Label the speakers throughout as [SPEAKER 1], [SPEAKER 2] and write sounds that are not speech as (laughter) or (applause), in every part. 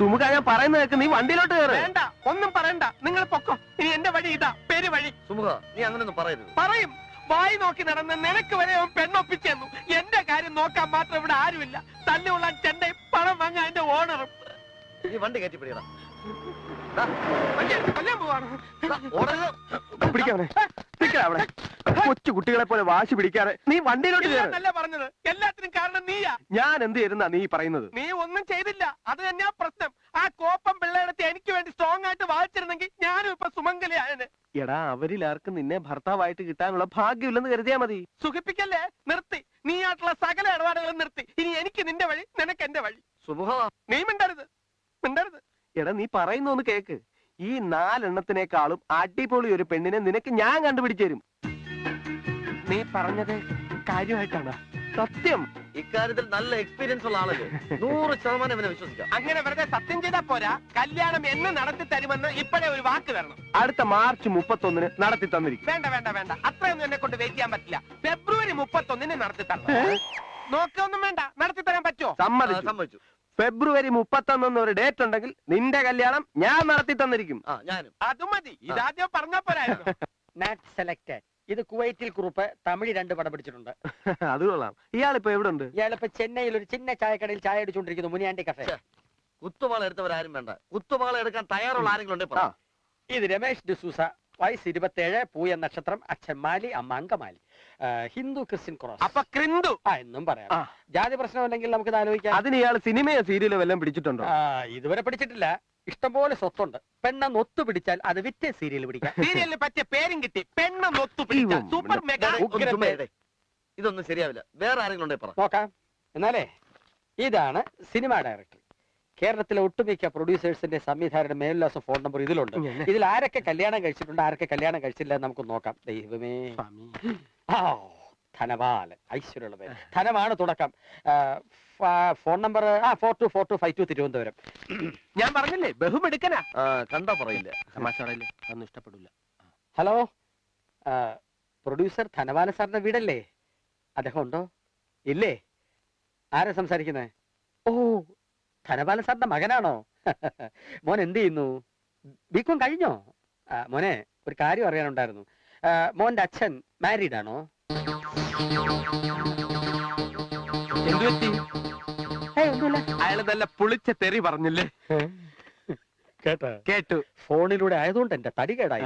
[SPEAKER 1] സുമുഖ ഞാൻ പറയുന്ന കേൾക്ക് നീ വണ്ടിയിലോട്ട് കയറി.
[SPEAKER 2] വേണ്ട ഒന്നും പറയണ്ട. നിങ്ങൾ പൊക്കോ. ഇനി എന്റെ വഴി ഇതാ പേര് വഴി.
[SPEAKER 3] സുമുഖ നീ അങ്ങനെയൊന്നും പറയരുത്.
[SPEAKER 2] പറയും. വായി നോക്കി നടന്ന് നിനക്ക് വരെ അവൻ പെണ്ണൊപ്പിച്ചെന്നു. എന്റെ കാര്യം നോക്കാൻ മാത്രം ഇവിടെ ആരുമില്ല. തല്ലുള്ള ചെണ്ടയും പണം വാങ്ങാൻ എന്റെ ഓണറും
[SPEAKER 3] നീ വണ്ടി കയറ്റിപ്പിടിയടാ.
[SPEAKER 2] വണ്ടി
[SPEAKER 1] കൊച്ചു കുട്ടികളെ പോലെ വാശി പിടിക്കാതെ നീ വണ്ടിയിലോട്ട്
[SPEAKER 2] പറഞ്ഞത്. എല്ലാത്തിനും കാരണം നീയാ.
[SPEAKER 1] ഞാൻ എന്ത് ചെയ്തെന്നാ നീ പറയുന്നത്?
[SPEAKER 2] നീ ഒന്നും ചെയ്തില്ല. അത് തന്നെയാ പ്രശ്നം. ആ കോപ്പം പിള്ളേടത്തെ എനിക്ക് വേണ്ടി സ്ട്രോങ് ആയിട്ട് വായിച്ചിരുന്നെങ്കിൽ ഞാനും ഇപ്പൊ സുമംഗലിയായനെ.
[SPEAKER 1] എടാ അവരിൽ ആർക്കും നിന്നെ ഭർത്താവായിട്ട് കിട്ടാനുള്ള ഭാഗ്യമില്ലെന്ന് കരുതിയാ മതി.
[SPEAKER 2] സുഖിപ്പിക്കല്ലേ? നിർത്തി. നീ ആയിട്ടുള്ള സകല ഇടപാടുകളും നിർത്തി. ഇനി എനിക്ക് നിന്റെ വഴി നിനക്ക് എന്റെ വഴി.
[SPEAKER 3] സുമുഖ
[SPEAKER 2] നീ മിണ്ടരുത്. മിണ്ടരുത്.
[SPEAKER 1] എടാ നീ പറയുന്നൊന്ന് കേക്ക്. ഈ നാലെണ്ണത്തിനേക്കാളും അടിപൊളി ഒരു പെണ്ണിനെ നിനക്ക് ഞാൻ കണ്ടുപിടിച്ചു തരും. നീ പറഞ്ഞത് കാര്യമായിട്ടാണ്. സത്യം.
[SPEAKER 3] ഇക്കാര്യത്തിൽ നല്ല എക്സ്പീരിയൻസ് ഉള്ള ആളല്ലേ? (laughs) നൂറ് ശതമാനം ഇവനെ വിശ്വസിക്കാം.
[SPEAKER 2] അങ്ങനെ വെറുതെ സത്യം ചെയ്താ പോരാ. കല്യാണം എന്ന് നടത്തി തരുമെന്ന് ഇപ്പോഴേ ഒരു വാക്ക് തരണം
[SPEAKER 1] അടുത്ത മാർച്ച് മുപ്പത്തൊന്നിന് നടത്തി തന്നിരിക്കും.
[SPEAKER 2] വേണ്ട വേണ്ട വേണ്ട. അത്രയൊന്നും എന്നെ കൊണ്ട് വെയിറ്റ് ചെയ്യാൻ പറ്റില്ല. ഫെബ്രുവരി മുപ്പത്തൊന്നിന് നടത്തി തരണം. നോക്കൊന്നും വേണ്ട. നടത്തി തരാൻ പറ്റുമോ
[SPEAKER 1] സമ്മതിച്ചു.
[SPEAKER 3] സമ്മതിച്ചു.
[SPEAKER 1] ഫെബ്രുവരി മുപ്പത്തൊന്നെന്ന് ഒരു ഡേറ്റ് ഉണ്ടെങ്കിൽ നിന്റെ കല്യാണം ഞാൻ നടത്തി തന്നിരിക്കും.
[SPEAKER 3] ആ ഞാനും.
[SPEAKER 2] അത് മതി. ഇതാദ്യം പറഞ്ഞാ പോരായിരുന്നു. (laughs)
[SPEAKER 4] മാറ്റ് സെലക്ടഡ് ഇത് കുവൈറ്റിൽ കുറുപ്പ് തമിഴ് രണ്ട് പടം പിടിച്ചിട്ടുണ്ട്. (laughs)
[SPEAKER 1] അത് കൊള്ളാം. ഇയാളിപ്പോ എവിടെ ഉണ്ട്
[SPEAKER 4] ഇയാളിപ്പോ ചെന്നൈയിൽ ഒരു ചിന്ന ചായക്കടയിൽ ചായ അടിച്ചുകൊണ്ടിരിക്കുന്നു മുനിയാണ്ടി കഫേ
[SPEAKER 3] കുത്തുപാള എടുത്തവരാരും വേണ്ട. കുത്തുവാള എടുക്കാൻ തയ്യാറുള്ള ആരെങ്കിലും
[SPEAKER 1] ഉണ്ടേ.
[SPEAKER 4] ഇത് രമേശ് ഡിസൂസ വയസ്സ് ഇരുപത്തേഴ് പൂയ നക്ഷത്രം അച്ഛൻ മാലി അമ്മ അങ്കമാലി. Hindu Christian cross.
[SPEAKER 2] അപ്പൊ ക്രിന്ദു.
[SPEAKER 4] ആ എന്നും പറയാം. ജാതി പ്രശ്നമല്ലെങ്കിൽ നമുക്ക് ആലോചിക്കാം.
[SPEAKER 1] അതിന് ഇയാൾ സിനിമയോ സീരിയലോ വല്ലതും പിടിച്ചിട്ടുണ്ടോ?
[SPEAKER 4] ആ, ഇതുവരെ പിടിച്ചിട്ടില്ല. ഇഷ്ടംപോലെ സ്വത്തുണ്ട്. പെണ്ണെന്ന് ഒത്തു പിടിച്ചാൽ അത് വിറ്റ് സീരിയൽ പിടിക്കാം.
[SPEAKER 2] സീരിയലിന് പറ്റിയ പേരും കിട്ടി. പെണ്ണെന്ന് ഒത്തു പിടിച്ച സൂപ്പർ മെഗാ.
[SPEAKER 3] ഇതൊന്നും ശരിയാവില്ല. വേറെ ആരെങ്കിലും ഉണ്ടെങ്കിൽ പറ.
[SPEAKER 4] നോക്കാം. എന്നാലേ ഇതാണ് സിനിമ ഡയറക്ടർ. കേരളത്തിലെ ഒട്ടുമിക്ക പ്രൊഡ്യൂസേഴ്സിന്റെ സംവിധായകരുടെ മേലുല്ലാസം ഫോൺ നമ്പർ ഇതിലുണ്ട്. ഇതിൽ ആരൊക്കെ കല്യാണം കഴിച്ചിട്ടുണ്ട് ആരൊക്കെ കല്യാണം കഴിച്ചില്ല എന്ന് നമുക്ക് നോക്കാം. ദൈവമേ. ആ ധനപാലൻ ഐശ്വര്യമുള്ള പേര് ധനമാണ് തുടക്കം. ഫോൺ നമ്പർ ആ four two four two five two Thiruvananthapuram.
[SPEAKER 1] ഞാൻ പറഞ്ഞില്ലേ ബഹുമെടുക്കനാ
[SPEAKER 3] ആ, കണ്ടാ പറയില്ല?
[SPEAKER 1] അതൊന്നും ഇഷ്ടപ്പെടില്ല
[SPEAKER 4] ഹലോ പ്രൊഡ്യൂസർ ധനപാലൻ സാറിന്റെ വീടല്ലേ? അദ്ദേഹം ഉണ്ടോ? ഇല്ലേ? ആരാ സംസാരിക്കുന്നത് ഓ ധനപാലൻ സാറിന്റെ മകനാണോ? (laughs) മോൻ എന്ത് ചെയ്യുന്നു? ബിക്കോം കഴിഞ്ഞോ? മോനെ ഒരു കാര്യം അറിയാനുണ്ടായിരുന്നു. മോന്റെ അച്ഛൻ മാരീഡ് ആണോ?
[SPEAKER 1] എന്തു പറ്റി? അയാൾ നല്ല പുളിച്ച തെറി പറഞ്ഞില്ലേ?
[SPEAKER 4] കേട്ടോ.
[SPEAKER 1] കേട്ടു.
[SPEAKER 4] ഫോണിലൂടെ ആയതുകൊണ്ട് എന്റെ തടി കേടായി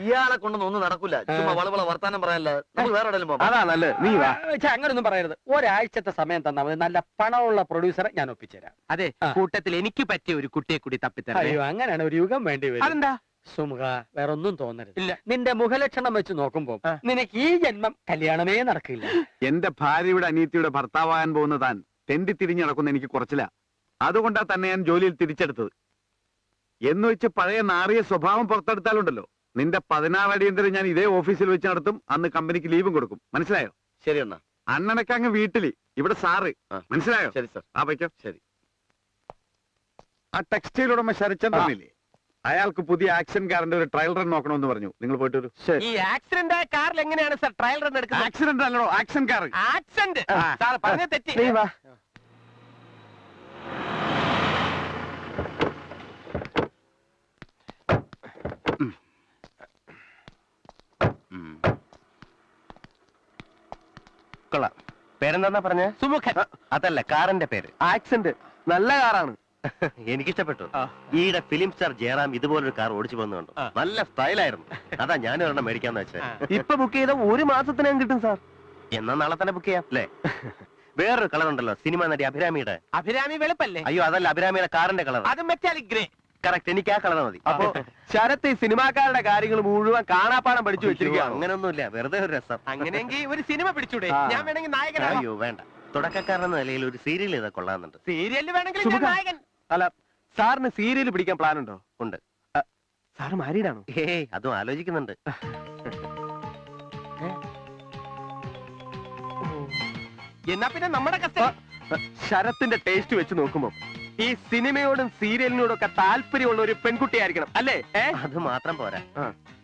[SPEAKER 3] ഇയാളെ കൊണ്ടൊന്നും ഒന്നും നടക്കൂല. ചുമ്മാ വളവള വർത്താനം പറയാനല്ല. നമുക്ക് വേറെ എവിടെയെങ്കിലും പോകാം
[SPEAKER 1] അതാ നല്ലത്. നീ വാ.
[SPEAKER 4] അങ്ങനൊന്നും പറയരുത്. ഒരാഴ്ചത്തെ സമയം തന്നാൽ മതി. നല്ല പണമുള്ള പ്രൊഡ്യൂസറെ ഞാൻ ഒപ്പിച്ചുതരാം.
[SPEAKER 1] അതെ
[SPEAKER 4] ആ.
[SPEAKER 1] കൂട്ടത്തിൽ എനിക്ക് പറ്റിയ ഒരു കുട്ടിയെ കൂടി തപ്പിത്തരാം.
[SPEAKER 4] അയ്യോ അങ്ങനെയാണ് ഒരു യുഗം വേണ്ടി വരും.
[SPEAKER 1] അതെന്താ?
[SPEAKER 4] സുമുഖ വേറൊന്നും തോന്നരുത്.
[SPEAKER 1] ഇല്ല.
[SPEAKER 4] നിന്റെ മുഖലക്ഷണം വെച്ച് നോക്കുമ്പോ
[SPEAKER 1] ആ.
[SPEAKER 4] നിനക്ക് ഈ ജന്മം കല്യാണമേ നടക്കില്ല.
[SPEAKER 5] എന്റെ ഭാര്യയുടെ അനിയത്തിയുടെ ഭർത്താവാകാൻ പോകുന്ന താൻ തെണ്ടി തിരിഞ്ഞു നടക്കുന്ന എനിക്ക് കുറച്ചില്ല അതുകൊണ്ടാ തന്നെ ഞാൻ ജോലിയിൽ തിരിച്ചെടുത്തത്. എന്ന് വെച്ച് പഴയ നാറിയ സ്വഭാവം പുറത്തെടുത്താലുണ്ടല്ലോ. നിന്റെ പതിനാറ് അടിയന്തരം ഞാൻ ഇതേ ഓഫീസിൽ വെച്ച് നടത്തും? അന്ന് കമ്പനിക്ക് ലീവും കൊടുക്കും. മനസ്സിലായോ?
[SPEAKER 3] ശരി അണ്ണാ.
[SPEAKER 5] അണ്ണനൊക്കെ അങ്ങ് വീട്ടിൽ. ഇവിടെ സാറ്. മനസ്സിലായോ?
[SPEAKER 3] ശരി സാർ.
[SPEAKER 5] ആ വയ്ക്കോ
[SPEAKER 3] ശരി.
[SPEAKER 5] ആ ടെക്സ്റ്റൈൽ ഉടമ ശരച്ചന്ദ്രനില്ലേ അയാൾക്ക് പുതിയ ആക്ഷൻ കാറിന്റെ ഒരു ട്രയൽ റൺ നോക്കണമെന്ന് പറഞ്ഞു. നിങ്ങൾ പോയിട്ട് ഒരു
[SPEAKER 2] ഈ ആക്സിഡന്റ് ആയ കാറിൽ എങ്ങനെയാണ് സാർ ട്രയൽ റൺ എടുക്കുന്നത്?
[SPEAKER 5] ആക്സിഡന്റ് അല്ലടോ ആക്ഷൻ കാർ
[SPEAKER 2] ആക്സിഡന്റ്. സാർ പറഞ്ഞ തെറ്റി.
[SPEAKER 1] കൊള്ളാം. പേരെന്താ പറഞ്ഞ?
[SPEAKER 2] സുമുഖൻ.
[SPEAKER 1] അതല്ല കാറിന്റെ പേര്. ആക്സിഡന്റ്. നല്ല കാറാണ്. (laughs)
[SPEAKER 6] എനിക്കിഷ്ടപ്പെട്ടു. ഈയിടെ ഫിലിം സ്റ്റാർ ജയറാം ഇതുപോലൊരു കാർ ഓടിച്ചു പോകുന്നുണ്ട്. നല്ല സ്റ്റൈലായിരുന്നു. അതാ ഞാൻ ഒരെണ്ണം മേടിക്കാന്ന് വെച്ചത്
[SPEAKER 1] ഇപ്പൊ ബുക്ക് ചെയ്ത ഒരു മാസത്തിനകം കിട്ടും സാർ.
[SPEAKER 6] എന്നാ നാളെ തന്നെ ബുക്ക് ചെയ്യാം അല്ലേ? (laughs) വേറൊരു കളർ ഉണ്ടല്ലോ സിനിമ നടി അഭിരാമിയുടെ.
[SPEAKER 2] അഭിരാമി വെളുപ്പല്ലേ?
[SPEAKER 6] അയ്യോ അതല്ല അഭിരാമിയുടെ കാറിന്റെ കളർ
[SPEAKER 2] അത് മെറ്റാലിക് ഗ്രേ
[SPEAKER 6] കറക്റ്റ് എനിക്ക് ആ കളർ മതി.
[SPEAKER 1] അപ്പൊ ശരത്ത് ഈ സിനിമാക്കാരുടെ കാര്യങ്ങൾ മുഴുവൻ കാണാപ്പാടം പഠിച്ചു
[SPEAKER 6] വെച്ചിരിക്കുക
[SPEAKER 1] വെച്ചിരിക്കുകയാണ്.
[SPEAKER 6] അങ്ങനെയൊന്നുമില്ല വെറുതെ ഒരു രസം.
[SPEAKER 2] അങ്ങനെയെങ്കിൽ ഒരു സിനിമ പിടിച്ചൂടെ? ഞാൻ വേണമെങ്കിൽ നായകൻ
[SPEAKER 6] അയ്യോ വേണ്ട. തുടക്കക്കാരൻ നിലയിൽ ഒരു സീരിയൽ ചെയ്താൽ കൊള്ളാന്നുണ്ട്
[SPEAKER 2] സീരിയൽ വേണമെങ്കിൽ നായകൻ.
[SPEAKER 1] അല്ല സാറിന് സീരിയൽ പിടിക്കാൻ പ്ലാൻ ഉണ്ടോ.
[SPEAKER 6] ഉണ്ട്
[SPEAKER 1] സാർ മാരീഡാണോ?
[SPEAKER 6] ഏയ് അതും ആലോചിക്കുന്നുണ്ട്.
[SPEAKER 2] എന്നാ പിന്നെ നമ്മുടെ
[SPEAKER 1] ശരത്തിന്റെ ടേസ്റ്റ് വെച്ച് നോക്കുമ്പോ. ഈ സിനിമയോടും സീരിയലിനോടും ഒക്കെ താല്പര്യമുള്ള ഒരു പെൺകുട്ടിയായിരിക്കണം അല്ലേ? ഏ?
[SPEAKER 6] അത് മാത്രം പോരാ.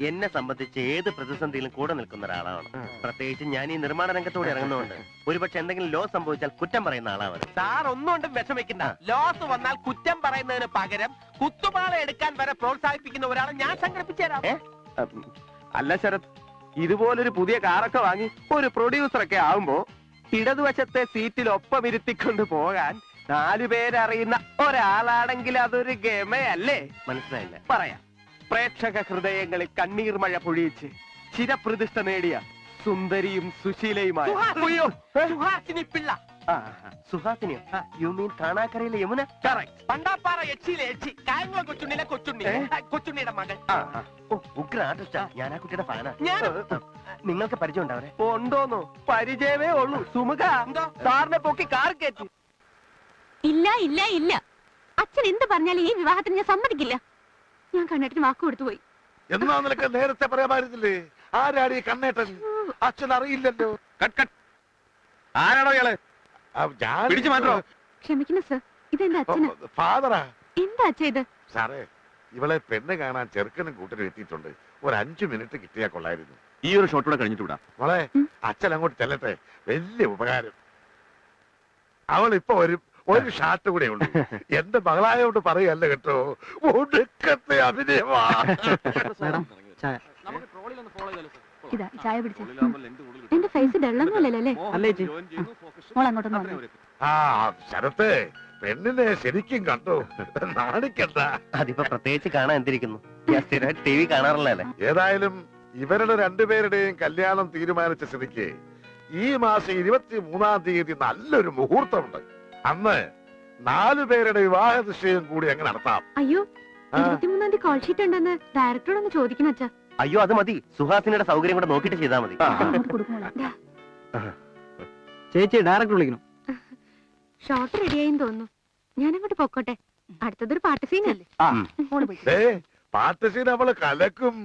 [SPEAKER 6] എന്നെ സംബന്ധിച്ച് ഏത് പ്രതിസന്ധിയിലും കൂടെ നിൽക്കുന്ന ഒരാളാണ്. പ്രത്യേകിച്ച് ഞാൻ ഈ നിർമ്മാണ രംഗത്തോടെ ഇറങ്ങുന്നതുകൊണ്ട്. ഒരുപക്ഷെ എന്തെങ്കിലും ലോസ് സംഭവിച്ചാൽ കുറ്റം പറയുന്ന ആളാണ്
[SPEAKER 2] സാർ ഒന്നുകൊണ്ടും വിഷമിക്കണ്ട. ലോസ് വന്നാൽ കുറ്റം പറയുന്നതിന് പകരം കുത്തുപാള എടുക്കാൻ വരെ പ്രോത്സാഹിപ്പിക്കുന്ന ഒരാളെ ഞാൻ
[SPEAKER 1] സംഘടിപ്പിച്ചുതരാം അല്ല ശരത് ഇതുപോലൊരു പുതിയ കാറൊക്കെ വാങ്ങി ഒരു പ്രൊഡ്യൂസറൊക്കെ ആവുമ്പോ ഇടതുവശത്തെ സീറ്റിൽ ഒപ്പം ഇരുത്തിക്കൊണ്ട് പോകാൻ നാലു പേരറിയുന്ന ഒരാളാണെങ്കിൽ അതൊരു ഗമയല്ലേ?
[SPEAKER 6] മനസ്സിലായില്ല?
[SPEAKER 1] പറയാം. പ്രേക്ഷക ഹൃദയങ്ങളിൽ കണ്ണീർ മഴ പൊഴിയിച്ച് ചിരപ്രതിഷ്ഠ നേടിയ സുന്ദരിയും സുശീലയുമായ
[SPEAKER 2] സുഹാസിനി.
[SPEAKER 1] ഉയ്യോ. ഏ?
[SPEAKER 2] സുഹാസിനി പിള്ള.
[SPEAKER 1] ആ,
[SPEAKER 6] സുഹാസിനിയോ? യു മീൻ കാണാക്കരയിലെ യമുന?
[SPEAKER 1] Correct.
[SPEAKER 2] പണ്ടാപ്പാറ യക്ഷിയിലെ യക്ഷി കായംകുളം കൊച്ചുണ്ണിയിലെ കൊച്ചുണ്ണി.
[SPEAKER 1] ഏ?
[SPEAKER 2] ആ, കൊച്ചുണ്ണിയുടെ മകൻ
[SPEAKER 1] ആ, ആ.
[SPEAKER 6] ഓ ഉഗ്ര ആർട്ടിസ്റ്റാ ഞാൻ ആ കുട്ടിയുടെ ഫാനാ. നിങ്ങൾക്ക് പരിചയം ഉണ്ടാവരെ
[SPEAKER 1] ഉണ്ടോന്നോ? പരിചയമേ ഉള്ളൂ. സുമുഖ.
[SPEAKER 2] എന്തോ?
[SPEAKER 1] സാറിനെ പൊക്കി കാർ കയറ്റി.
[SPEAKER 7] ഇല്ല ഇല്ല ഇല്ല. അച്ഛൻ എന്ത് പറഞ്ഞാലും ഈ വിവാഹത്തിന് ഞാൻ സമ്മതിക്കില്ല. ഞാൻ കണ്ണേട്ടിന് വാക്ക് കൊടുത്തു പോയി.
[SPEAKER 8] എന്നാ നിനക്ക് നേരത്തെ പറയാമായിരുന്നില്ലേ ആരാടി ഈ കണ്ണേട്ടൻ? അച്ഛൻ അറിയില്ലല്ലോ.
[SPEAKER 5] Cut cut. ആരാണോ
[SPEAKER 8] ഇയാൾ? ഞാൻ
[SPEAKER 5] പിടിച്ചു മാറ്റോ?
[SPEAKER 7] ക്ഷമിക്കണം സർ. ഇതെന്റെ അച്ഛനാ?
[SPEAKER 8] ഫാദറാ.
[SPEAKER 7] എന്താ അച്ഛ ഇത്?
[SPEAKER 8] സാറേ ഇവളെ പെണ്ണ് കാണാൻ ചെറുക്കനും കൂട്ടരും എത്തിയിട്ടുണ്ട്. ഒരു അഞ്ചു മിനിറ്റ് കിട്ടിയാ കൊള്ളായിരുന്നു.
[SPEAKER 5] ഈ ഒരു ഷോട്ട് കൂടെ കഴിഞ്ഞിട്ട് വിടാം
[SPEAKER 8] മോളെ അച്ഛൻ അങ്ങോട്ട് ചെല്ലട്ടെ. വലിയ ഉപകാരം. അവൾ ഇപ്പൊ ഒരു ഒരു ഷാട്ട് കൂടെ ഉള്ളു. (laughs) എന്റെ മകളായോണ്ട് പറയല്ല കേട്ടോ. ഒടുക്കത്തെ അഭിനയമാ.
[SPEAKER 7] ഇതാ ചായ പിടിച്ച. എന്റെ ഫേസ് മോൾ അങ്ങോട്ടൊന്ന്
[SPEAKER 8] ആ ശരത്തെ പെണ്ണിനെ ശരിക്കും കണ്ടു? നാണിക്കണ്ട.
[SPEAKER 6] അതിപ്പോ പ്രത്യേകിച്ച് കാണാൻ എന്തിരിക്കുന്നു? ഞാൻ സ്ഥിരമായിട്ട് ടി വി കാണാറില്ലല്ലേ
[SPEAKER 8] ഏതായാലും ഇവരുടെ രണ്ടുപേരുടെയും കല്യാണം തീരുമാനിച്ച സ്ഥിതിക്ക് ഈ മാസം ഇരുപത്തി മൂന്നാം തീയതി നല്ലൊരു മുഹൂർത്തമുണ്ട്. അന്ന് നാലു പേരുടെ വിവാഹ നിശ്ചയം കൂടി അങ്ങ് നടത്താം.
[SPEAKER 7] അയ്യോ. ഇരുപത്തിമൂന്നാം തീയതി കോൾ ഷീറ്റ് ഉണ്ടെന്ന് ഡയറക്ടറോടൊന്ന് ചോദിക്കണം അച്ഛാ.
[SPEAKER 6] അയ്യോ അത് മതി. സുഹാസിനിയുടെ സൗകര്യം കൂടെ നോക്കിയിട്ട് ചെയ്താൽ മതി.
[SPEAKER 4] ചേച്ചി ഡയറക്ടർ വിളിക്കണം.
[SPEAKER 7] ഷോട്ട് റെഡിയായെന്ന് തോന്നുന്നു. ഞാൻ അങ്ങോട്ട് പൊക്കോട്ടെ. അടുത്തതൊരു പാട്ട് സീനല്ലേ
[SPEAKER 8] ദേ പാട്ട് സീൻ അവൾ കലക്കും.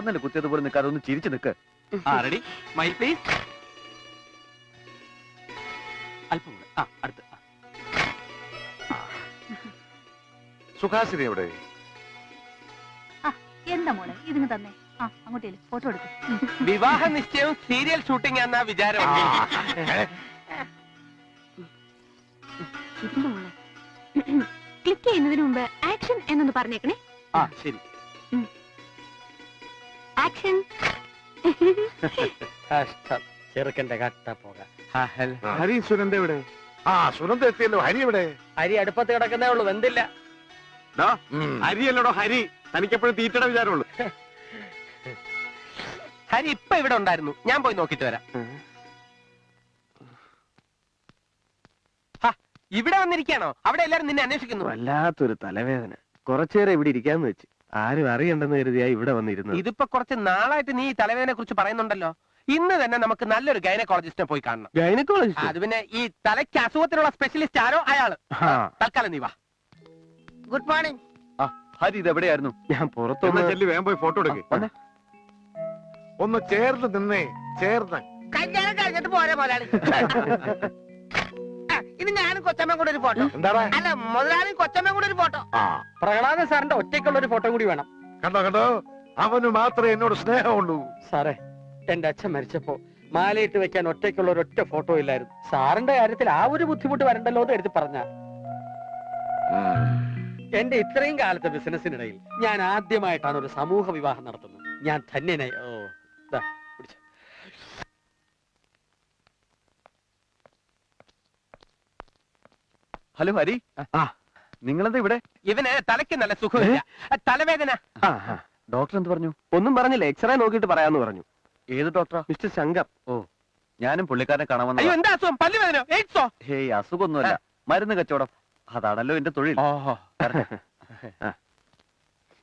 [SPEAKER 5] കടന്നൽ കുത്തിയതുപോലെ നിൽക്കാതെ ഒന്ന് ചിരിച്ചു നിൽക്ക്
[SPEAKER 4] ആ റെഡി മൈൽ പ്ലീസ് അല്പം കൂടെ. ആ അടുത്ത്. ആ.
[SPEAKER 8] സുഹാസിനി എവിടെ?
[SPEAKER 7] എന്താ മോളെ? ഇതിന് തന്നെ. ആ അങ്ങോട്ടേ ഫോട്ടോ എടുക്കും.
[SPEAKER 2] വിവാഹ നിശ്ചയവും സീരിയൽ ഷൂട്ടിംഗ് എന്നാ വിചാരം.
[SPEAKER 7] ഇതിന്റെ മോളെ. ക്ലിക്ക് ചെയ്യുന്നതിന് മുമ്പ് ആക്ഷൻ എന്നൊന്ന് പറഞ്ഞേക്കണേ.
[SPEAKER 4] ആ ശരി.
[SPEAKER 7] ആക്ഷൻ (laughs)
[SPEAKER 4] കഷ്ടം. ചെറുക്കന്റെ കട്ട പോക.
[SPEAKER 5] ഹരി സുനന്ദ എവിടെ?
[SPEAKER 8] ആ സുനന്ദ എത്തിയല്ലോ. ഹരി എവിടെ?
[SPEAKER 4] ഹരി അടുപ്പത്ത് കിടക്കുന്നേ ഉള്ളൂ വെന്തില്ല.
[SPEAKER 8] ഹരി
[SPEAKER 5] അല്ലടോ ഹരി. തനിക്കെപ്പോഴും തീറ്റയുടെ വിചാരമുള്ളൂ.
[SPEAKER 2] ഹരി ഇപ്പൊ ഇവിടെ ഉണ്ടായിരുന്നു. ഞാൻ പോയി നോക്കിട്ട് വരാം. ഹ, ഇവിടെ വന്നിരിക്കാണോ അവിടെ എല്ലാരും നിന്നെ അന്വേഷിക്കുന്നു.
[SPEAKER 1] വല്ലാത്തൊരു തലവേദന. കുറച്ചേരെ ഇവിടെ ഇരിക്കാന്ന് വെച്ച്. ആരും അറിയണ്ടെന്ന് കരുതിയാ ഇവിടെ വന്നിരുന്നത്
[SPEAKER 2] ഇതിപ്പോ കുറച്ച് നാളായിട്ട് നീ ഈ തലവേദനെ കുറിച്ച് പറയുന്നുണ്ടല്ലോ ഇന്ന് തന്നെ നമുക്ക് നല്ലൊരു ഗൈനക്കോളജിസ്റ്റിനെ പോയി കാണണം
[SPEAKER 1] ഗൈനക്കോളജിസ്റ്റ്
[SPEAKER 2] അത് പിന്നെ ഈ തലയ്ക്ക് അസുഖത്തിനുള്ള സ്പെഷ്യലിസ്റ്റ് ആരോ അയാൾ തൽക്കാലം നീ വാ
[SPEAKER 3] ഗുഡ് മോർണിംഗ്
[SPEAKER 5] ഹരി ഇത് എവിടെയായിരുന്നു
[SPEAKER 1] ഞാൻ പുറത്തൊന്ന്
[SPEAKER 5] ചെല്ലി വേഗം പോയി ഫോട്ടോ എടുക്ക്
[SPEAKER 1] വന്നേ.
[SPEAKER 8] ഒന്ന് ചേർന്ന് നിന്നേ ചേർന്ന്
[SPEAKER 3] കല്യാണം കഴിഞ്ഞിട്ട് പോരെ മുതലാളി ആ, ഇനി ഞാനും കൊച്ചമ്മയും കൂടെ ഒരു ഫോട്ടോ.
[SPEAKER 8] എന്താടാ
[SPEAKER 3] അല്ല മുതലാളിയും കൊച്ചമ്മയും കൂടെ ഒരു ഫോട്ടോ.
[SPEAKER 8] ആ.
[SPEAKER 4] പ്രഹ്ലാദൻ സാറിന്റെ ഒറ്റയ്ക്കുള്ള ഒരു ഫോട്ടോ കൂടി വേണം.
[SPEAKER 8] കണ്ടോ കണ്ടോ? അവന് മാത്രമേ എന്നോട് സ്നേഹമുള്ളൂ.
[SPEAKER 4] സാറേ എന്റെ അച്ഛൻ മരിച്ചപ്പോ മാലയിട്ട് വെക്കാൻ ഒറ്റയ്ക്കുള്ള ഒരു ഒറ്റ ഫോട്ടോ ഇല്ലായിരുന്നു. സാറിന്റെ കാര്യത്തിൽ ആ ഒരു ബുദ്ധിമുട്ട് വരണ്ടല്ലോ എന്ന് എടുത്ത് പറഞ്ഞ. എന്റെ ഇത്രയും കാലത്തെ ബിസിനസ്സിനിടയിൽ ഞാൻ ആദ്യമായിട്ടാണ് ഒരു സമൂഹ വിവാഹം നടത്തുന്നത്. ഞാൻ ധന്യനായി. Oh
[SPEAKER 5] hello Hari.
[SPEAKER 1] ആ.
[SPEAKER 5] നിങ്ങളെന്താ ഇവിടെ?
[SPEAKER 2] ഇവന് തലയ്ക്ക് നല്ല സുഖമില്ല. തലവേദന.
[SPEAKER 5] ഡോക്ടർ എന്ത് പറഞ്ഞു?
[SPEAKER 1] ഒന്നും പറഞ്ഞില്ല. എക്സ്റേ നോക്കിയിട്ട് പറയാന്ന് പറഞ്ഞു.
[SPEAKER 5] ഏത് ഡോക്ടർ
[SPEAKER 1] മിസ്റ്റർ ശങ്കർ.
[SPEAKER 5] ഓ ഞാനും പുള്ളിക്കാരനെ കാണാൻ
[SPEAKER 2] അയ്യോ എന്താ അസുഖം? പല്ലു വേദനയോ എയ്ഡ്സോ?
[SPEAKER 5] ഹേയ് അസുഖമൊന്നുമല്ല. മരുന്ന് കച്ചവടം. അതാണല്ലോ എന്റെ തൊഴിൽ.
[SPEAKER 1] ഓഹോ.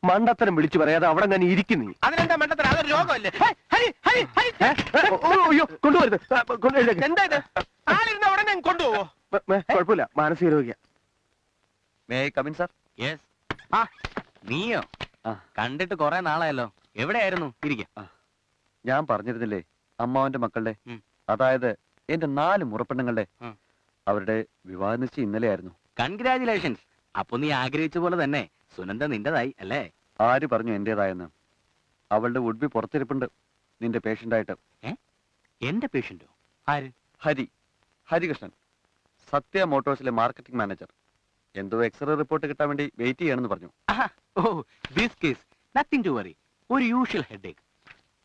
[SPEAKER 1] മണ്ടത്തരം വിളിച്ചു പറയാതെ അവിടെ ഞാൻ ഇരിക്കുന്നു.
[SPEAKER 2] അതിനെന്താ മണ്ടത്തരം? അതൊരു രോഗമല്ലേ.
[SPEAKER 1] അയ്യോ കൊണ്ടുവരുത് കൊണ്ടുവരുത്.
[SPEAKER 2] എന്താ ഇത്? ആളിരുന്ന ഉടനെ കൊണ്ടുപോവോ?
[SPEAKER 1] കുഴപ്പമില്ല. മാനസിക രോഗിയ.
[SPEAKER 5] May come in sir
[SPEAKER 9] yes ആ നീയോ? കണ്ടിട്ട് കൊറേ നാളായല്ലോ. എവിടെയായിരുന്നു? ഇരിക്ക.
[SPEAKER 5] ഞാൻ പറഞ്ഞിരുന്നില്ലേ അമ്മാവന്റെ മക്കളുടെ? അതായത് എന്റെ നാല് മുറപ്പെണ്ണുങ്ങളുടെ. അവരുടെ വിവാഹ നിശ്ചയം ഇന്നലെ ആയിരുന്നു
[SPEAKER 9] കൺഗ്രാചുലേഷൻസ് അപ്പൊ നീ ആഗ്രഹിച്ച പോലെ തന്നെ. സുനന്ദ നിന്റേതായി അല്ലേ?
[SPEAKER 5] ആര് പറഞ്ഞു എന്റേതായെന്ന്? അവളുടെ വുഡ്ബി പുറത്തിരിപ്പുണ്ട്. നിന്റെ പേഷ്യന്റായിട്ട്
[SPEAKER 9] എന്റെ പേഷ്യന്റോ ആര്?
[SPEAKER 5] ഹരി. ഹരികൃഷ്ണൻ. സത്യ മോട്ടോഴ്സിലെ മാർക്കറ്റിംഗ് മാനേജർ. എന്തോ എക്സ്റേ റിപ്പോർട്ട് കിട്ടാൻ വേണ്ടി വെയിറ്റ് ചെയ്യണമെന്ന് പറഞ്ഞു.
[SPEAKER 9] ഓ this case nothing to worry ഒരു യൂഷ്വൽ ഹെഡേക്ക്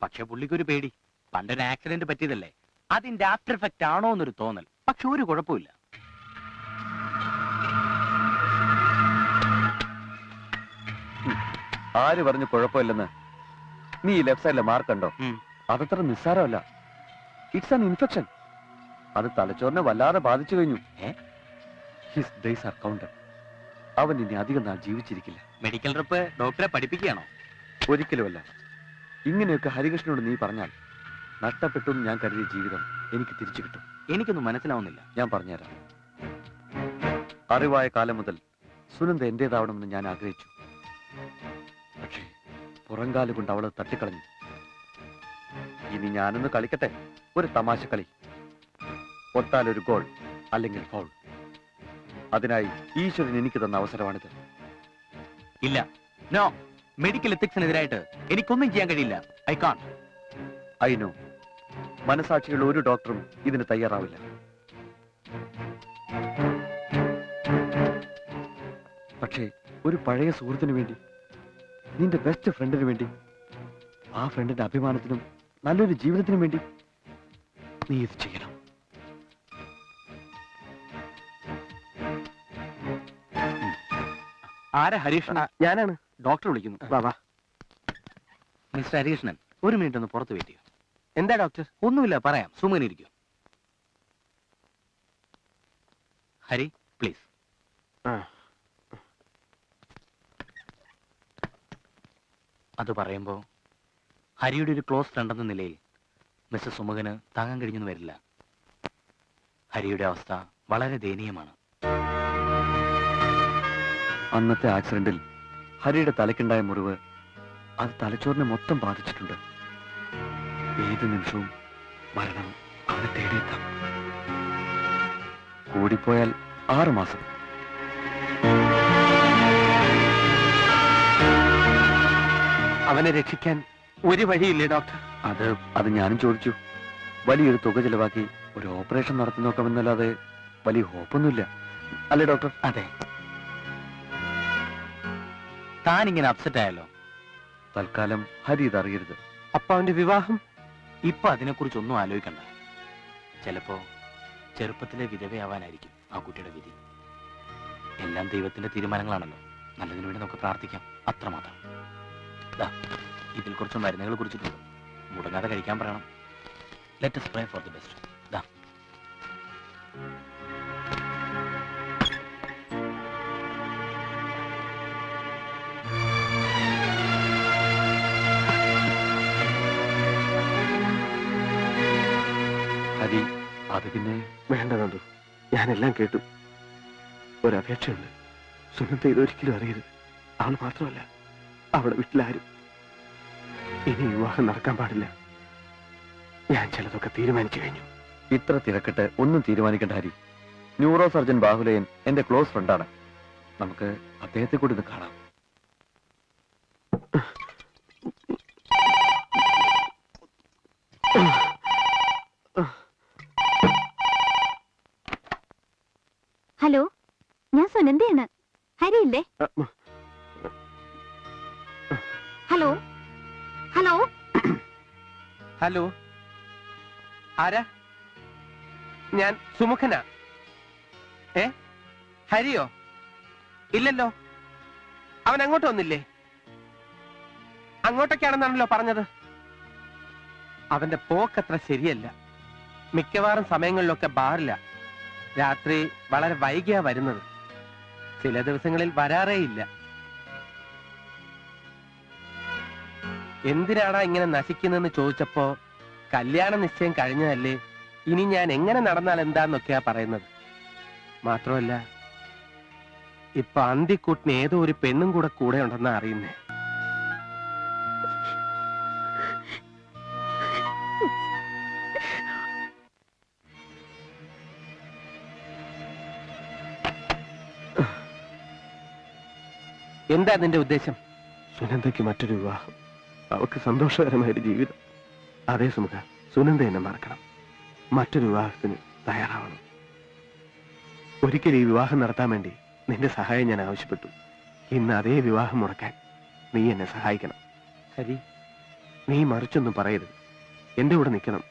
[SPEAKER 9] പക്ഷെ പുള്ളിക്ക് ഒരു പേടി. പണ്ടൊരു ആക്സിഡന്റ് പറ്റിയതല്ലേ? അതിന്റെ ആഫ്റ്റർ എഫക്റ്റ് ആണോ എന്നൊരു തോന്നൽ. പക്ഷെ ഒരു കുഴപ്പമില്ല.
[SPEAKER 5] ആര് പറഞ്ഞു കുഴപ്പമില്ലെന്ന്? നീ ഈ ലെഫ്റ്റ് സൈഡിലെ മാർക്ക് അതത്ര നിസ്സാരമല്ല. ഇറ്റ്സ് ആൻ ഇൻഫെക്ഷൻ അത് തലച്ചോറിനെ വല്ലാതെ ബാധിച്ചു കഴിഞ്ഞു. ഹിസ് ഡേയ്സ് ആർ കൗണ്ടഡ് അവൻ ഇനി അധികം നാൾ ജീവിച്ചിരിക്കില്ല.
[SPEAKER 9] മെഡിക്കൽ റെപ്പ് ഡോക്ടറെ പഠിപ്പിക്കുകയാണോ?
[SPEAKER 5] ഒരിക്കലുമല്ല. ഇങ്ങനെയൊക്കെ ഹരികൃഷ്ണനോട് നീ പറഞ്ഞാൽ നഷ്ടപ്പെട്ടു എന്ന് ഞാൻ കരുതിയ ജീവിതം എനിക്ക് തിരിച്ചു കിട്ടും.
[SPEAKER 9] എനിക്കൊന്നും മനസ്സിലാവുന്നില്ല.
[SPEAKER 5] ഞാൻ പറഞ്ഞുതരാം. അറിവായ കാലം മുതൽ സുനന്ദ എന്റേതാവണമെന്ന് ഞാൻ ആഗ്രഹിച്ചു. പക്ഷേ പുറംകാൽ കൊണ്ട് അവളെ തട്ടിക്കളഞ്ഞു. ഇനി ഞാനൊന്ന് കളിക്കട്ടെ? ഒരു തമാശ കളി. ഒട്ടാൽ ഒരു ഗോൾ അല്ലെങ്കിൽ ഫൗൾ അതിനായി ഈശ്വരൻ എനിക്ക് തന്ന അവസരമാണിത്.
[SPEAKER 9] ഇല്ല. നോ മെഡിക്കൽ എത്തിക്സിനെതിരായിട്ട് എനിക്കൊന്നും ചെയ്യാൻ കഴിയില്ല. ഐ കാൺ
[SPEAKER 5] ഐ നോ മനസാക്ഷികൾ ഒരു ഡോക്ടറും ഇതിന് തയ്യാറാവില്ല. പക്ഷേ ഒരു പഴയ സുഹൃത്തിന് വേണ്ടി നിന്റെ ബെസ്റ്റ് ഫ്രണ്ടിന് വേണ്ടി. ആ ഫ്രണ്ടിന്റെ അഭിമാനത്തിനും നല്ലൊരു ജീവിതത്തിനും വേണ്ടി നീ ഇത് ചെയ്യണം.
[SPEAKER 9] ആരാ ഹരീഷ്
[SPEAKER 1] ഞാനാണ്.
[SPEAKER 9] ഡോക്ടർ വിളിക്കുന്നു.
[SPEAKER 1] വാ വാ.
[SPEAKER 9] മിസ്റ്റർ ഹരീഷ്ണൻ ഒരു മിനിറ്റ് ഒന്ന് പുറത്ത് വെയിറ്റ് ചെയ്യൂ
[SPEAKER 1] എന്താ ഡോക്ടർ
[SPEAKER 9] ഒന്നുമില്ല പറയാം. സുമൻ ഇരിക്കൂ. ഹരി പ്ലീസ്
[SPEAKER 1] ആ.
[SPEAKER 9] അത് പറയുമ്പോൾ ഹരിയുടെ ഒരു ക്ലോസ് ഫ്രണ്ട് എന്ന നിലയിൽ മിസ്റ്റർ സുമുഖന് താങ്ങാൻ കഴിഞ്ഞെന്ന് വരില്ല. ഹരിയുടെ അവസ്ഥ വളരെ ദയനീയമാണ്.
[SPEAKER 5] അന്നത്തെ ആക്സിഡന്റിൽ ഹരിയുടെ തലയ്ക്കുണ്ടായ മുറിവ് അത് തലച്ചോറിനെ മൊത്തം ബാധിച്ചിട്ടുണ്ട്. ഏത് നിമിഷവും മരണം അവനെ തേടിയെത്താം. കൂടിപ്പോയാൽ ആറു
[SPEAKER 1] അവനെ രക്ഷിക്കാൻ ഒരു വഴിയില്ലേ ഡോക്ടർ?
[SPEAKER 5] അത് അത് ഞാനും ചോദിച്ചു. വലിയൊരു തുക ചിലവാക്കി ഒരു ഓപ്പറേഷൻ നടത്തി നോക്കാമെന്നല്ലാതെ വലിയ ഹോപ്പൊന്നുമില്ല. അല്ലേ ഡോക്ടർ?
[SPEAKER 9] അതെ. താൻ ഇങ്ങനെ അപ്സെറ്റ് ആയല്ലോ
[SPEAKER 5] തൽക്കാലം ഹരി ഇതറിയരുത്
[SPEAKER 1] അപ്പൊ അവന്റെ വിവാഹം?
[SPEAKER 9] ഇപ്പൊ അതിനെക്കുറിച്ച് ഒന്നും ആലോചിക്കണ്ട. ചിലപ്പോ ചെറുപ്പത്തിലെ വിധവയാവാനായിരിക്കും ആ കുട്ടിയുടെ വിധി. എല്ലാം ദൈവത്തിന്റെ തീരുമാനങ്ങളാണല്ലോ. നല്ലതിനു വേണ്ടി നമുക്ക് പ്രാർത്ഥിക്കാം. അത്രമാത്രം. ഇതിൽ കുറച്ച് മരുന്നുകൾ കുറിച്ചിട്ടുണ്ട് മുടങ്ങാതെ കഴിക്കാൻ പറയണം. Let pray for the. Best
[SPEAKER 5] Hari അത് പിന്നെ?
[SPEAKER 1] വേണ്ട നന്ദു ഞാനെല്ലാം കേട്ടു. ഒരപേക്ഷയുണ്ട്. സുനന്ദ ഇതൊരിക്കലും അറിയരുത്. അവൾ മാത്രമല്ല. അവളെ വീട്ടിലാരും. ഇനി വിവാഹം നടക്കാൻ പാടില്ല. ഞാൻ ചിലതൊക്കെ തീരുമാനിച്ചു കഴിഞ്ഞു.
[SPEAKER 5] ഇത്ര തിരക്കിട്ട് ഒന്നും തീരുമാനിക്കണ്ട ഹരി. ന്യൂറോ സർജൻ ബാഹുലയൻ എന്റെ ക്ലോസ് ഫ്രണ്ടാണ്. നമുക്ക് അദ്ദേഹത്തെ കൂടി ഒന്ന് കാണാം.
[SPEAKER 7] ഹലോ ഞാൻ സുനന്ദയാണ്. ഹരിയില്ലേ? ഹലോ.
[SPEAKER 1] ആരാ? ഞാൻ സുമുഖന. ഏ? ഹരിയോ? ഇല്ലല്ലോ. അവൻ അങ്ങോട്ട് വന്നില്ലേ? അങ്ങോട്ടൊക്കെയാണെന്നാണല്ലോ പറഞ്ഞത്. അവന്റെ പോക്കത്ര ശരിയല്ല. മിക്കവാറും സമയങ്ങളിലൊക്കെ ബാറില്ല രാത്രി വളരെ വൈകിയാ വരുന്നത്. ചില ദിവസങ്ങളിൽ വരാറേ എന്തിനാടാ ഇങ്ങനെ നശിക്കുന്നതെന്ന് ചോദിച്ചപ്പോ കല്യാണ നിശ്ചയം കഴിഞ്ഞതല്ലേ ഇനി ഞാൻ എങ്ങനെ നടന്നാൽ എന്താന്നൊക്കെയാ പറയുന്നത്? മാത്രമല്ല ഇപ്പൊ അന്തിക്കൂട്ടിന് ഏതോ ഒരു പെണ്ണും കൂടെ കൂടെ ഉണ്ടെന്നാ അറിയുന്നേ. എന്താ നിന്റെ ഉദ്ദേശം? സുനന്ദയ്ക്ക് മറ്റൊരു വിവാഹം. അവൾക്ക് സന്തോഷകരമായൊരു ജീവിതം. അതേ സുമുഖ സുനന്ദ എന്നെ മറക്കണം. മറ്റൊരു വിവാഹത്തിന് തയ്യാറാവണം. ഒരിക്കൽ ഈ വിവാഹം നടത്താൻ വേണ്ടി നിന്റെ സഹായം ഞാൻ ആവശ്യപ്പെട്ടു. ഇന്ന് അതേ വിവാഹം മുടക്കാൻ നീ എന്നെ സഹായിക്കണം. ഹരി. നീ മറിച്ചൊന്നും പറയരുത്. എന്റെ കൂടെ നിൽക്കണം.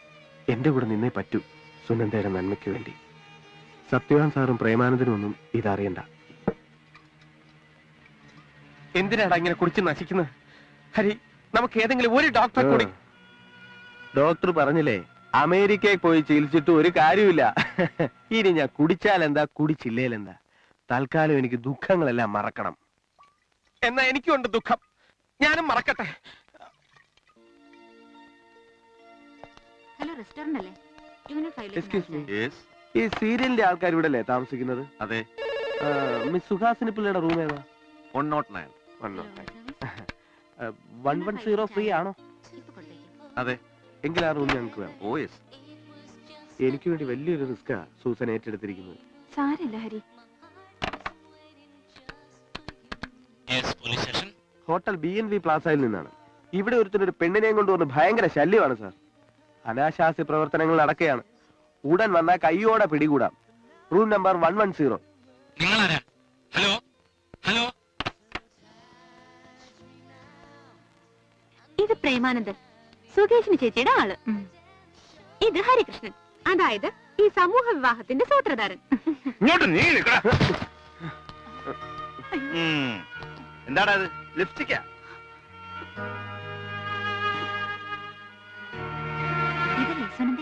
[SPEAKER 1] എന്റെ കൂടെ നിന്നേ പറ്റൂ സുനന്ദയുടെ നന്മയ്ക്ക് വേണ്ടി. സത്യവാൻ സാറും പ്രേമാനന്ദനും ഒന്നും ഇതറിയണ്ട. എന്തിനാടാ ഇങ്ങനെ കുടിച്ച് നശിക്കുന്നത്? ഹരി നമുക്ക് ഏതെങ്കിലും ഒരു ഡോക്ടറെ കൂടി. ഡോക്ടർ പറഞ്ഞില്ലേ അമേരിക്കയിൽ പോയി ചികിത്സിച്ചിട്ട് ഒരു കാര്യമില്ല (laughs) ഇനി ഞാൻ കുടിച്ചാൽ എന്താ കുടിച്ചില്ലേലെന്താ? തൽക്കാലം എനിക്ക് ദുഃഖങ്ങളെല്ലാം മറക്കണം. എന്നാ എനിക്കുണ്ട് ദുഃഖം. ഞാനും മറക്കട്ടെ.
[SPEAKER 7] ഹലോ റെസ്റ്റോറന്റ് അല്ലേ? ഇവന്
[SPEAKER 1] ഈ സീരിയലിന്റെ ആൾക്കാർ ഇവിടെ അല്ലേ താമസിക്കുന്നത്?
[SPEAKER 5] അതെ.
[SPEAKER 1] മിസ് സുഹാസിനി പിള്ളയുടെ റൂം ഏതാ?
[SPEAKER 5] One nought nine
[SPEAKER 1] one one zero free ആണോ?
[SPEAKER 5] അതെ.
[SPEAKER 1] എങ്കിൽ ആ റൂം ഞങ്ങൾക്ക് വേണം.
[SPEAKER 5] Oh yes.
[SPEAKER 1] എനിക്ക് വേണ്ടി വലിയൊരു റിസ്ക്കാ സൂസൻ ഏറ്റെടുത്തിരിക്കുന്നത്.
[SPEAKER 7] സാരല്ല Hari.
[SPEAKER 9] Police station
[SPEAKER 1] hotel B N V പ്ലാസയിൽ നിന്നാണ്. ഇവിടെ ഒരു പെണ്ണിനെയും കൊണ്ടുവന്ന് ഭയങ്കര ശല്യമാണ് സാർ. അനാശാസ്യ പ്രവർത്തനങ്ങൾ നടക്കുകയാണ് ഉടൻ വന്നാൽ കൈയോടെ പിടികൂടാം. Room number one one zero
[SPEAKER 9] നിങ്ങളാരാ?
[SPEAKER 7] പ്രേമാനന്ദൻ. സുകേഷിന് ചേച്ചിയുടെ ആൾ. ഇത് ഹരികൃഷ്ണൻ. അതായത് ഈ സമൂഹ വിവാഹത്തിന്റെ സൂത്രധാരൻ.
[SPEAKER 3] എന്താടാ ഇത്? ലിപ്സ്റ്റിക്കാ?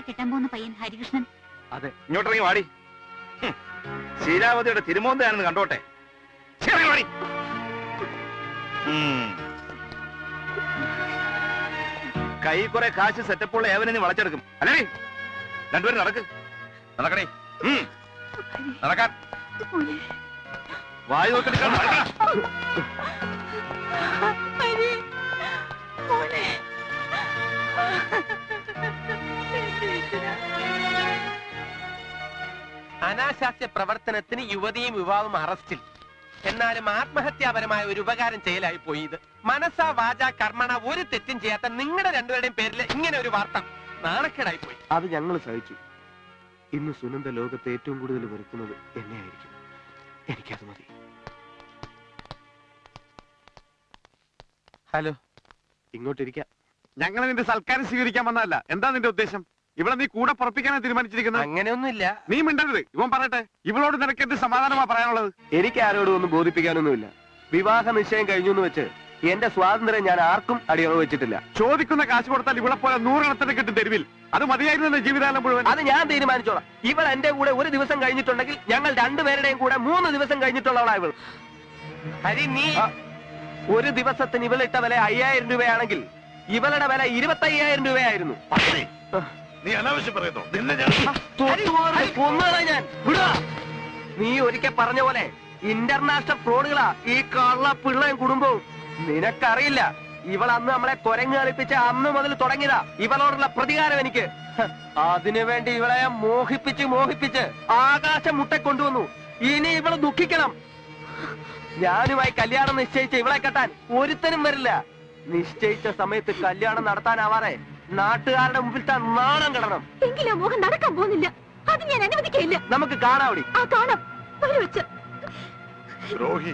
[SPEAKER 7] കെട്ടാൻ പോകുന്ന പയ്യൻ ഹരികൃഷ്ണൻ.
[SPEAKER 3] ഇങ്ങോട്ടിറങ്ങി വാടി. ശീലാവതിയുടെ തിരുമോന്തയാണെന്ന് കണ്ടോട്ടെ. ശരി വാടി. കൈ കുറെ കാശ് സെറ്റപ്പുള്ള ഏവനെ നീ വളച്ചെടുക്കും. അല്ലേ രണ്ടുപേരും നടക്ക്. നടക്കണേ. നടക്കാൻ. വായു നോക്കിട്ട്
[SPEAKER 1] അനാശാസ്യ പ്രവർത്തനത്തിന് യുവതിയും യുവാവും അറസ്റ്റിൽ. എന്നാലും ആത്മഹത്യാപരമായ ഒരു ഉപകാരം ചെയ്യലായി പോയി ഇത്. മനസ്സാ വാച കർമ്മണ ഒരു തെറ്റും ചെയ്യാത്ത നിങ്ങളുടെ രണ്ടുപേരുടെയും പേരിൽ ഇങ്ങനെ ഒരു വാർത്ത നാണക്കേടായി പോയി. അത് ഞങ്ങൾ സഹിച്ചു. ഇന്ന് സുനന്ദ ലോകത്തെ ഏറ്റവും കൂടുതൽ വെറുക്കുന്നത് എന്നെയായിരിക്കും. എനിക്കത് മതി. ഹലോ. ഇങ്ങോട്ടിരിക്കാം.
[SPEAKER 5] ഞങ്ങൾ നിന്റെ സൽക്കാരം സ്വീകരിക്കാൻ വന്നതല്ല. എന്താ നിന്റെ ഉദ്ദേശം? ഇവിടെ നീ കൂടെ പുറപ്പിക്കാനാണ് തീരുമാനിച്ചിരിക്കുന്നത്?
[SPEAKER 1] അങ്ങനെയൊന്നുമില്ല.
[SPEAKER 5] നീ മിണ്ടരുത്. ഇവൻ പറയട്ടെ. ഇവളോട് നിനക്ക് എന്ത് സമാധാനമാ പറയാനുള്ളത്?
[SPEAKER 1] എനിക്ക് ആരോടും ഒന്നും ബോധിപ്പിക്കാനൊന്നുമില്ല. വിവാഹ നിശ്ചയം കഴിഞ്ഞു എന്ന് വെച്ച് എന്റെ സ്വാതന്ത്ര്യം ഞാൻ ആർക്കും അടിയറവ് വെച്ചിട്ടില്ല.
[SPEAKER 5] ചോദിക്കുന്ന കാശ് കൊടുത്താൽ ഇവളെ പോലെ നൂറെണ്ണത്തിന് കിട്ടും തെരുവിൽ. അത് മതിയായിരുന്നു ജീവിതകാലം മുഴുവൻ.
[SPEAKER 1] അത് ഞാൻ തീരുമാനിച്ചോളാം. ഇവൾ എന്റെ കൂടെ ഒരു ദിവസം കഴിഞ്ഞിട്ടുണ്ടെങ്കിൽ ഞങ്ങൾ രണ്ടുപേരുടെയും കൂടെ മൂന്ന് ദിവസം കഴിഞ്ഞിട്ടുള്ളവളാ ഇവൾ. ഹരി നീ ഒരു ദിവസത്തിന് ഇവളിട്ട വില അയ്യായിരം രൂപയാണെങ്കിൽ ഇവളുടെ വില ഇരുപത്തി അയ്യായിരം രൂപയായിരുന്നു
[SPEAKER 8] നീ അനാവശ്യം പറയുന്നു. നിന്നെ ഞാൻ
[SPEAKER 1] ഞാൻ. വിടുക. നീ ഒരിക്കൽ പറഞ്ഞ പോലെ ഇന്റർനാഷണൽ ഫ്രോഡുകളാ ഈ കള്ള പിള്ളയും കുടുംബവും. നിനക്കറിയില്ല. ഇവൾ അന്ന് നമ്മളെ കൊരങ്ങ് കളിപ്പിച്ച അന്ന് മുതൽ തുടങ്ങിയതാ. ഇവളോടുള്ള പ്രതികാരം എനിക്ക്. അതിനുവേണ്ടി അതിനു വേണ്ടി ഇവളെ മോഹിപ്പിച്ച് മോഹിപ്പിച്ച് ആകാശം മുട്ട കൊണ്ടുവന്നു ഇനി ഇവൾ ദുഃഖിക്കണം. ഞാനുമായി കല്യാണം നിശ്ചയിച്ച് ഇവളെ കെട്ടാൻ ഒരുത്തനും വരില്ല. നിശ്ചയിച്ച സമയത്ത് കല്യാണം നടത്താനാവാറെ നാട്ടുകാരുടെ മുമ്പിൽ താൻ നാണം കിടണം.
[SPEAKER 7] എങ്കിലും മോഹൻ നടക്കാൻ പോകുന്നില്ല. അത് ഞാൻ അനുവദിക്കില്ല
[SPEAKER 1] നമുക്ക് കാണാവടി
[SPEAKER 7] ആ കാണാം. വെച്ച്
[SPEAKER 8] ദ്രോഹി